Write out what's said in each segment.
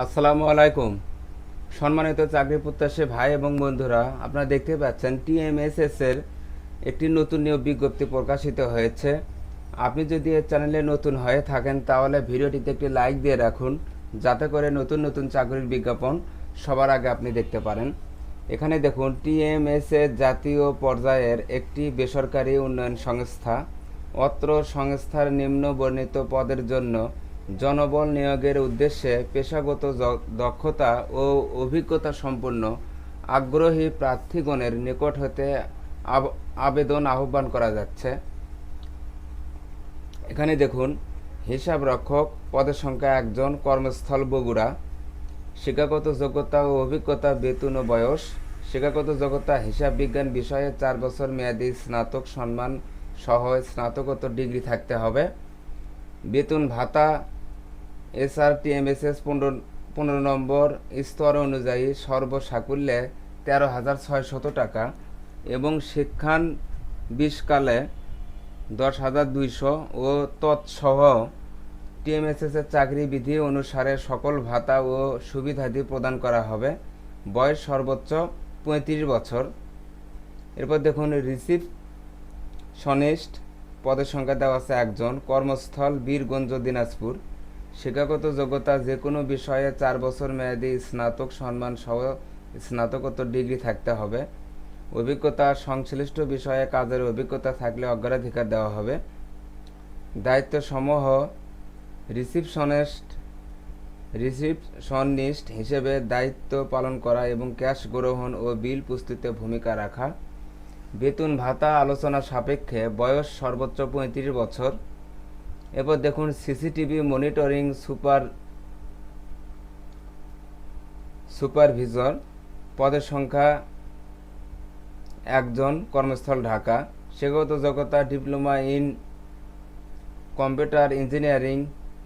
আসসালামু আলাইকুম। সম্মানিত চাকরি প্রত্যাশী ভাই এবং বন্ধুরা, আপনারা দেখতে পাচ্ছেন টিএমএসএস এর একটি নতুন নিয়োগ বিজ্ঞপ্তি প্রকাশিত হয়েছে। আপনি যদি এই চ্যানেলে নতুন হয়ে থাকেন, তাহলে ভিডিওটিতে একটি লাইক দিয়ে রাখুন, যাতে করে নতুন নতুন চাকরির বিজ্ঞাপন সবার আগে আপনি দেখতে পারেন। এখানে দেখুন টিএমএসএ জাতীয় পর্যায়ের একটি বেসরকারি উন্নয়ন সংস্থা। অত্র সংস্থার নিম্ন বর্ণিত পদের জন্য জনবল নিয়োগের উদ্দেশ্যে পেশাগত দক্ষতা ও অভিজ্ঞতা সম্পন্ন আগ্রহী প্রার্থীগণের নিকট হতে আব- আবেদন আহ্বান করা যাচ্ছে। এখানে দেখুন, হিসাব রক্ষক পদের সংখ্যা একজন, কর্মস্থল বগুড়া, শিক্ষাগত যোগ্যতা ও অভিজ্ঞতা বেতন ও বয়স, শিক্ষাগত যোগ্যতা হিসাব বিজ্ঞান বিষয়ে চার বছর মেয়াদী স্নাতক সম্মান সহ স্নাতকোত্তর ডিগ্রি থাকতে হবে, বেতন ভাতা এসআর টিএমএসএস পনেরো পনেরো নম্বর স্তর অনুযায়ী সর্বসাকুল্যে তেরো হাজার ছয়শত টাকা এবং শিক্ষান বিষকালে দশ হাজার দুইশো ও তৎসহ টিএমএসএস এর চাকরি বিধি অনুসারে সকল ভাতা ও সুবিধাদি প্রদান করা হবে। বয়স সর্বোচ্চ পঁয়ত্রিশ বছর। এরপর দেখুন রিসিভ সনিষ্ঠ। পদের সংখ্যা দেওয়া আছে একজন। কর্মস্থল বীরগঞ্জ, দিনাজপুর। শিক্ষাগত যোগ্যতা যে কোনো বিষয়ে চার বছর মেয়াদি স্নাতক সম্মান সহ স্নাতকোত্তর ডিগ্রি থাকতে হবে। অভিজ্ঞতা সংশ্লিষ্ট বিষয়ে কাজের অভিজ্ঞতা থাকলে অগ্রাধিকার দেওয়া হবে। দায়িত্ব সমূহ রিসিপশনিস্ট রিসিপশনিস্ট হিসেবে দায়িত্ব পালন করা এবং ক্যাশ গ্রহণ ও বিল প্রস্তুতে ভূমিকা রাখা। বেতন ভাতা আলোচনা সাপেক্ষে বয়স সর্বোচ্চ পঁয়ত্রিশ বছর। এরপর দেখুন সিসিটিভি মনিটরিং সুপার সুপারভিজর পদের সংখ্যা একজন, কর্মস্থল ঢাকা। শিক্ষাগত যোগ্যতা, ডিপ্লোমা ইন কম্পিউটার ইঞ্জিনিয়ারিং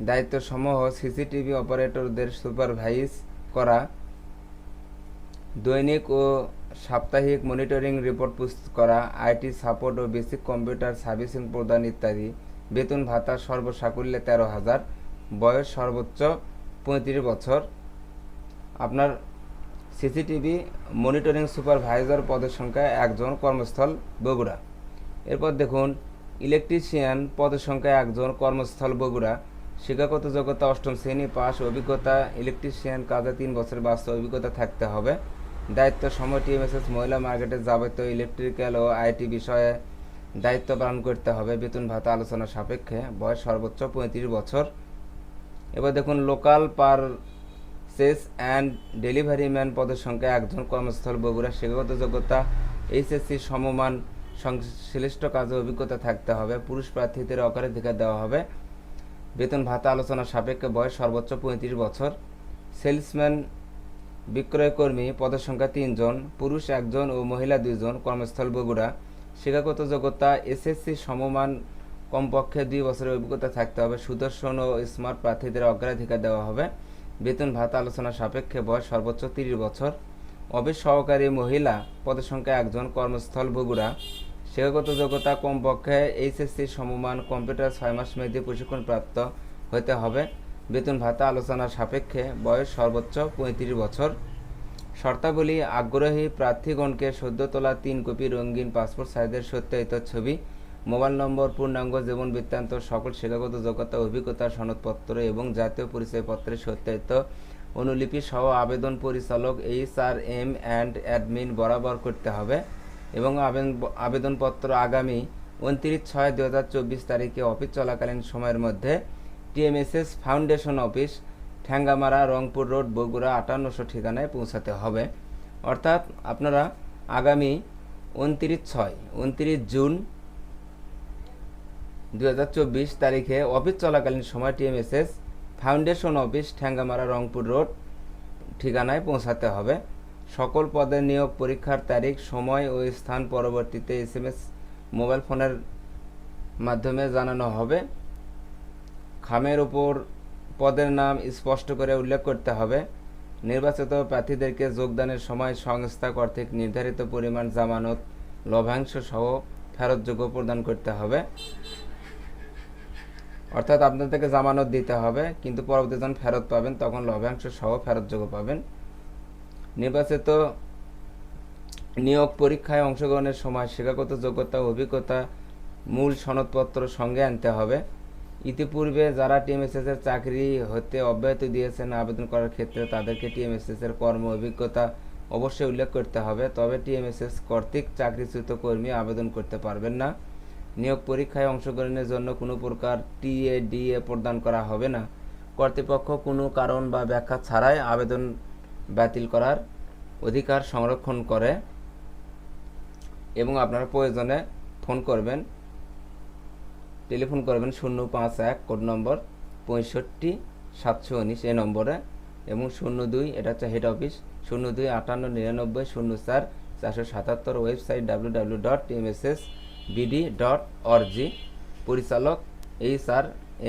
দায়িত্ব সমূহ সিসিটিভি অপারেটরদের সুপারভাইজ করা। দৈনিক ও সাপ্তাহিক মনিটরিং রিপোর্ট প্রস্তুত করা, আইটি সাপোর্ট ও বেসিক কম্পিউটার সার্ভিসিং প্রদান ইত্যাদি। বেতন ভাতা সর্বসাকুল্যে তেরো হাজার, বয়স সর্বোচ্চ পঁয়ত্রিশ বছর। আপনার সিসিটিভি মনিটরিং সুপারভাইজার পদের সংখ্যা একজন, কর্মস্থল বগুড়া। এরপর দেখুন, ইলেকট্রিশিয়ান পদের সংখ্যা একজন, কর্মস্থল বগুড়া। শিক্ষাগত যোগ্যতা অষ্টম শ্রেণি পাস অভিজ্ঞতা, ইলেকট্রিশিয়ান কাজে তিন বছর বাস্তব অভিজ্ঞতা থাকতে হবে। দায়িত্ব সময় টিএমএসএস, মহিলা মার্কেটে যাবতীয় ইলেকট্রিক্যাল ও আইটি বিষয়ে দায়িত্ব পালন করতে হবে, বেতন ভাতা আলোচনা সাপেক্ষে, বয়স সর্বোচ্চ পঁয়ত্রিশ বছর। এবার দেখুন local purchase and delivery man পদের সংখ্যা একজন কর্মস্থল বগুড়া শিক্ষাগত যোগ্যতা, এইচএসসি সমমান সংশ্লিষ্ট কাজে অভিজ্ঞতা থাকতে হবে, পুরুষ প্রার্থীদের অগ্রাধিকার দেওয়া হবে। বেতন ভাতা আলোচনা সাপেক্ষে বয়স সর্বোচ্চ পঁয়ত্রিশ বছর। সেলসম্যান বিক্রয়কর্মী পদের সংখ্যা তিনজন, পুরুষ একজন ও মহিলা দুইজন কর্মস্থল বগুড়া। শিক্ষাগত যোগ্যতা এসএসসি সমমান কমপক্ষে দুই বছরের অভিজ্ঞতা থাকতে হবে। সুদর্শন ও স্মার্ট প্রার্থীদের অগ্রাধিকার দেওয়া হবে। বেতন ভাতা আলোচনা সাপেক্ষে বয়স সর্বোচ্চ তিরিশ বছর। অফিস সহকারী মহিলা পদের সংখ্যা একজন, কর্মস্থল বগুড়া। শিক্ষাগত যোগ্যতা কমপক্ষে এইচএসসি সমমান কম্পিউটার ছয় মাস মেয়াদী প্রশিক্ষণ প্রাপ্ত হতে হবে। বেতন ভাতা আলোচনা সাপেক্ষে বয়স সর্বোচ্চ পঁয়ত্রিশ বছর। শর্তাবলী আগ্রহী প্রার্থীগণকে সদ্য তোলা তিন কপি রঙিন পাসপোর্ট, সাইজের সত্যায়িত ছবি, মোবাইল নম্বর, পূর্ণাঙ্গ জীবন বৃত্তান্ত, সকল শিক্ষাগত যোগ্যতা অভিজ্ঞতার সনদপত্র এবং জাতীয় পরিচয়পত্রের সত্যায়িত অনুলিপি সহ আবেদন পরিচালক H R M and admin বরাবর করতে হবে এবং আবেদন- আবেদনপত্র আগামী উনত্রিশ ছয় দু তারিখে অফিস চলাকালীন সময়ের মধ্যে TMSS foundation office Thengamara Rangpur road, Bogura আটান্নশো ঠিকানায় পৌঁছাতে হবে। অর্থাৎ আপনারা আগামী উনত্রিশ ছয়, উনত্রিশ জুন দু হাজার চব্বিশ তারিখে অফিস চলাকালীন সময় TMSS foundation office Thengamara Rangpur road ঠিকানায় পৌঁছাতে হবে। সকল পদের নিয়োগ, পরীক্ষার তারিখ, সময় ও স্থান পরবর্তীতে এসএমএস মোবাইল ফোনের মাধ্যমে জানানো হবে। খামের উপর পদের নাম স্পষ্ট করে উল্লেখ করতে হবে। নির্বাচিত প্রার্থীদেরকে যোগদানের সময় সংস্থা কর্তৃক নির্ধারিত পরিমাণ জামানত, লভ্যাংশ সহ ফেরতযোগ্য প্রদান করতে হবে। অর্থাৎ আপনাদেরকে জামানত দিতে হবে, কিন্তু পরবর্তী যখন ফেরত পাবেন, তখন লভ্যাংশ সহ ফেরতযোগ্য পাবেন। নির্বাচিত নিয়োগ পরীক্ষায় অংশগ্রহণের সময় শিক্ষাগত যোগ্যতা, অভিজ্ঞতা, মূল সনদপত্র সঙ্গে আনতে হবে। ইতিপূর্বে যারা টিএমএসএস এর চাকরি হতে অব্যাহতি দিয়েছেন আবেদন করার ক্ষেত্রে তাদেরকে টিএমএসএস এর কর্ম অভিজ্ঞতা অবশ্যই উল্লেখ করতে হবে, তবে টিএমএসএস কর্তৃক চাকরিচ্যুত কর্মী আবেদন করতে পারবেন না। নিয়োগ পরীক্ষায় অংশগ্রহণের জন্য কোনো প্রকার টিএডিএ প্রদান করা হবে না। কর্তৃপক্ষ কোনো কারণ বা ব্যাখ্যা ছাড়াই আবেদন বাতিল করার অধিকার সংরক্ষণ করে এবং আপনারা প্রয়োজনে ফোন করবেন। টেলিফোন করবেন শূন্য পাঁচ এক, কোড নম্বর পঁয়ষট্টি, সাতশো উনিশ, এই নম্বরে। এবং শূন্য দুই, এটা হচ্ছে হেড অফিস শূন্য দুই আটান্ন নিরানব্বই, শূন্য চার চারশো সাতাত্তর website W W dot MSS BD dot org পরিচালক H R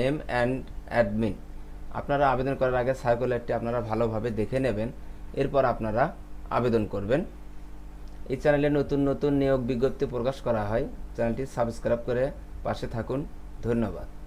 M and admin আপনারা আবেদন করার আগে সার্কুলারটি আপনারা ভালোভাবে দেখে নেবেন, এরপর আপনারা আবেদন করবেন। এই চ্যানেলে নতুন নতুন নিয়োগ বিজ্ঞপ্তি প্রকাশ করা হয় চ্যানেলটি সাবস্ক্রাইব করে পাশে থাকুন ধন্যবাদ।